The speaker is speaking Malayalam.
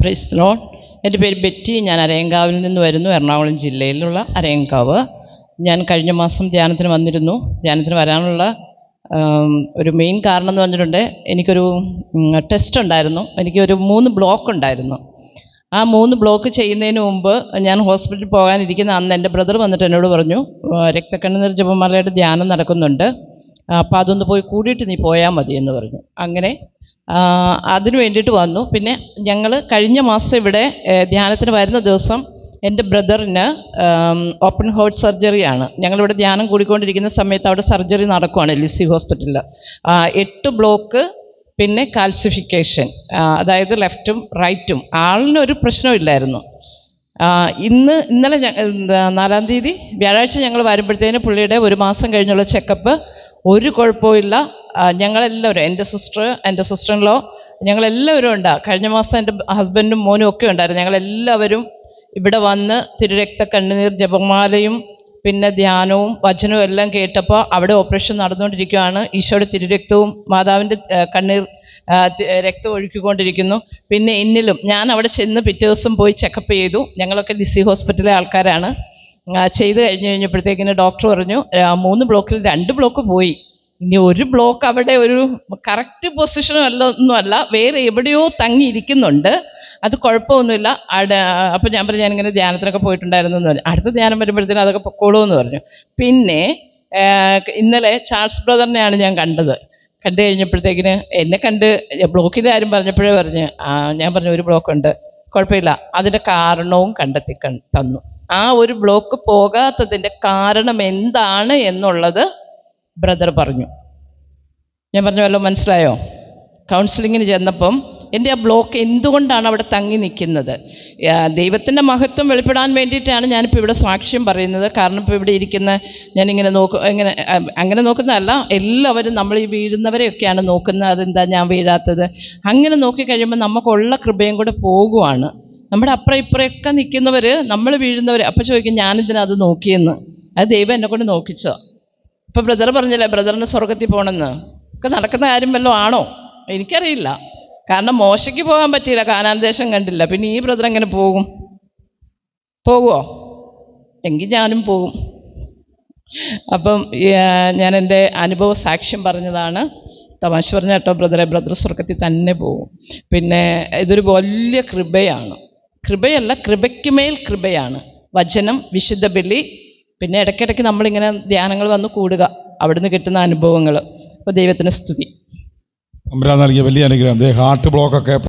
പ്രൈസ് എന്റെ പേര് ബെറ്റി. ഞാൻ അരയങ്കാവിൽ നിന്ന് വരുന്നു. എറണാകുളം ജില്ലയിലുള്ള അരയങ്കാവ്. ഞാൻ കഴിഞ്ഞ മാസം ധ്യാനത്തിന് വന്നിരുന്നു. ധ്യാനത്തിന് വരാനുള്ള ഒരു മെയിൻ കാരണം എന്ന് പറഞ്ഞിട്ടുണ്ട് എനിക്കൊരു ടെസ്റ്റ് ഉണ്ടായിരുന്നു. എനിക്കൊരു മൂന്ന് ബ്ലോക്ക് ഉണ്ടായിരുന്നു. ആ മൂന്ന് ബ്ലോക്ക് ചെയ്യുന്നതിന് മുമ്പ് ഞാൻ ഹോസ്പിറ്റലിൽ പോകാനിരിക്കുന്ന അന്ന് എന്റെ ബ്രദർ വന്നിട്ട് എന്നോട് പറഞ്ഞു "ആ, രക്തക്കണ്ണുനീർ ജപമാലയുടെ ധ്യാനം നടക്കുന്നുണ്ട്. അപ്പോൾ അതൊന്ന് പോയി കൂടിയിട്ട് നീ പോയാൽ മതി എന്ന് പറഞ്ഞു. അങ്ങനെ അതിന് വേണ്ടിയിട്ട് വന്നു. പിന്നെ ഞങ്ങൾ കഴിഞ്ഞ മാസം ഇവിടെ ധ്യാനത്തിന് വരുന്ന ദിവസം എന്റെ ബ്രദറിന് ഓപ്പൺ ഹേർട്ട് സർജറിയാണ് ഞങ്ങളിവിടെ ധ്യാനം കൂടിക്കൊണ്ടിരിക്കുന്ന സമയത്ത് അവിടെ സർജറി നടക്കുവാണ് ലിസി ഹോസ്പിറ്റലിൽ എട്ട് ബ്ലോക്ക് പിന്നെ കാൽസിഫിക്കേഷൻ അതായത് ലെഫ്റ്റും റൈറ്റും. ആളിനൊരു പ്രശ്നമില്ലായിരുന്നു ഇന്ന് ഇന്നലെ നാലാം തീയതി വ്യാഴാഴ്ച ഞങ്ങൾ വരുമ്പോഴത്തേന് പുള്ളിയുടെ ഒരു മാസം കഴിഞ്ഞുള്ള ചെക്കപ്പ്. ഒരു കുഴപ്പമില്ല ഞങ്ങളെല്ലാവരും എന്റെ സിസ്റ്റർ എന്റെ സിസ്റ്ററിലോ ഞങ്ങളെല്ലാവരും ഉണ്ട്. കഴിഞ്ഞ മാസം എന്റെ ഹസ്ബൻഡും മോനും ഒക്കെ ഉണ്ടായിരുന്നു. ഞങ്ങളെല്ലാവരും ഇവിടെ വന്ന് തിരുരക്ത കണ്ണുനീർ ജപമാലയും പിന്നെ ധ്യാനവും വചനവും എല്ലാം കേട്ടപ്പോൾ അവിടെ ഓപ്പറേഷൻ നടന്നുകൊണ്ടിരിക്കുകയാണ്. ഈശോയുടെ തിരുരക്തവും മാതാവിന്റെ കണ്ണീർ രക്തം ഒഴുക്കിക്കൊണ്ടിരിക്കുന്നു. പിന്നെ എന്നിലും ഞാൻ അവിടെ ചെന്ന് പിറ്റേ ദിവസം പോയി ചെക്കപ്പ് ചെയ്തു. ഞങ്ങളൊക്കെ ലിസി ഹോസ്പിറ്റലിലെ ആൾക്കാരാണ്. ചെയ്ത് കഴിഞ്ഞ് കഴിഞ്ഞപ്പോഴത്തേക്കിന് ഡോക്ടർ പറഞ്ഞു മൂന്ന് ബ്ലോക്കിൽ രണ്ട് ബ്ലോക്ക് പോയി. ഇനി ഒരു ബ്ലോക്ക് അവിടെ ഒരു കറക്റ്റ് പൊസിഷനും അല്ല ഒന്നുമല്ല. വേറെ എവിടെയോ തങ്ങിയിരിക്കുന്നുണ്ട് അത് കുഴപ്പമൊന്നുമില്ല. അപ്പോൾ ഞാൻ പറഞ്ഞു ഞാനിങ്ങനെ ധ്യാനത്തിനൊക്കെ പോയിട്ടുണ്ടായിരുന്നു എന്ന് പറഞ്ഞു. അടുത്ത ധ്യാനം വരുമ്പോഴത്തേനും അതൊക്കെ പൊക്കോളൂ എന്ന് പറഞ്ഞു. പിന്നെ ഇന്നലെ ചാൾസ് ബ്രദറിനെയാണ് ഞാൻ കണ്ടത്. കണ്ടു കഴിഞ്ഞപ്പോഴത്തേക്കിന് എന്നെ കണ്ട് ബ്ലോക്കിന്റെ കാര്യം പറഞ്ഞപ്പോഴേ പറഞ്ഞ് ഞാൻ പറഞ്ഞു ഒരു ബ്ലോക്ക് ഉണ്ട്. കുഴപ്പമില്ല. അതിന്റെ കാരണവും കണ്ടെത്തി തന്നു. ആ ഒരു ബ്ലോക്ക് പോകാത്തതിന്റെ കാരണം എന്താണ് എന്നുള്ളത് ബ്രദർ പറഞ്ഞു. ഞാൻ പറഞ്ഞ വല്ലതും മനസ്സിലായോ? കൗൺസിലിങ്ങിന് ചെന്നപ്പം എന്റെ ആ ബ്ലോക്ക് എന്തുകൊണ്ടാണ് അവിടെ തങ്ങി നിൽക്കുന്നത്? ദൈവത്തിന്റെ മഹത്വം വെളിപ്പെടാൻ വേണ്ടിയിട്ടാണ് ഞാനിപ്പോൾ ഇവിടെ സാക്ഷ്യം പറയുന്നത്. കാരണം ഇപ്പോൾ ഇവിടെ ഇരിക്കുന്ന ഞാനിങ്ങനെ നോക്കും ഇങ്ങനെ അങ്ങനെ നോക്കുന്നതല്ല എല്ലാവരും നമ്മൾ ഈ വീഴുന്നവരെയൊക്കെയാണ് നോക്കുന്നത്. അതെന്താ ഞാൻ വീഴാത്തത്? അങ്ങനെ നോക്കിക്കഴിയുമ്പോൾ നമുക്കുള്ള കൃപയും കൂടെ പോകുവാണ്. നമ്മുടെ അപ്പുറം ഇപ്പുറയൊക്കെ നിൽക്കുന്നവർ നമ്മൾ വീഴുന്നവർ അപ്പോൾ ചോദിക്കും ഞാനിതിനത് നോക്കിയെന്ന്? അത് ദൈവം എന്നെ കൊണ്ട് നോക്കിച്ചോ ഇപ്പം ബ്രദർ പറഞ്ഞല്ലേ ബ്രദറിന് സ്വർഗത്തിൽ പോകണമെന്ന്? ഒക്കെ നടക്കുന്ന കാര്യം വല്ലതും ആണോ? എനിക്കറിയില്ല. കാരണം മോശയ്ക്ക് പോകാൻ പറ്റിയില്ല കാനാന്തേശം കണ്ടില്ല. പിന്നെ ഈ ബ്രദർ എങ്ങനെ പോകും? പോകുമോ എങ്കിൽ ഞാനും പോകും. അപ്പം ഞാൻ എന്റെ അനുഭവ സാക്ഷ്യം പറഞ്ഞതാണ്. തമാശ പറഞ്ഞ കേട്ടോ ബ്രദറെ ബ്രദർ സ്വർഗത്തിൽ തന്നെ പോകും. പിന്നെ ഇതൊരു വലിയ കൃപയാണ്. കൃപയല്ല കൃപയ്ക്ക് മേൽ കൃപയാണ്. വചനം വിശുദ്ധ ബലി പിന്നെ ഇടയ്ക്കിടയ്ക്ക് നമ്മളിങ്ങനെ ധ്യാനങ്ങൾ വന്ന് കൂടുക. അവിടുന്ന് കിട്ടുന്ന അനുഭവങ്ങൾ. അപ്പോൾ ദൈവത്തിന് സ്തുതി. നൽകിയ വലിയ അനുഗ്രഹം. ഹാർട്ട് ബ്ലോക്കൊക്കെ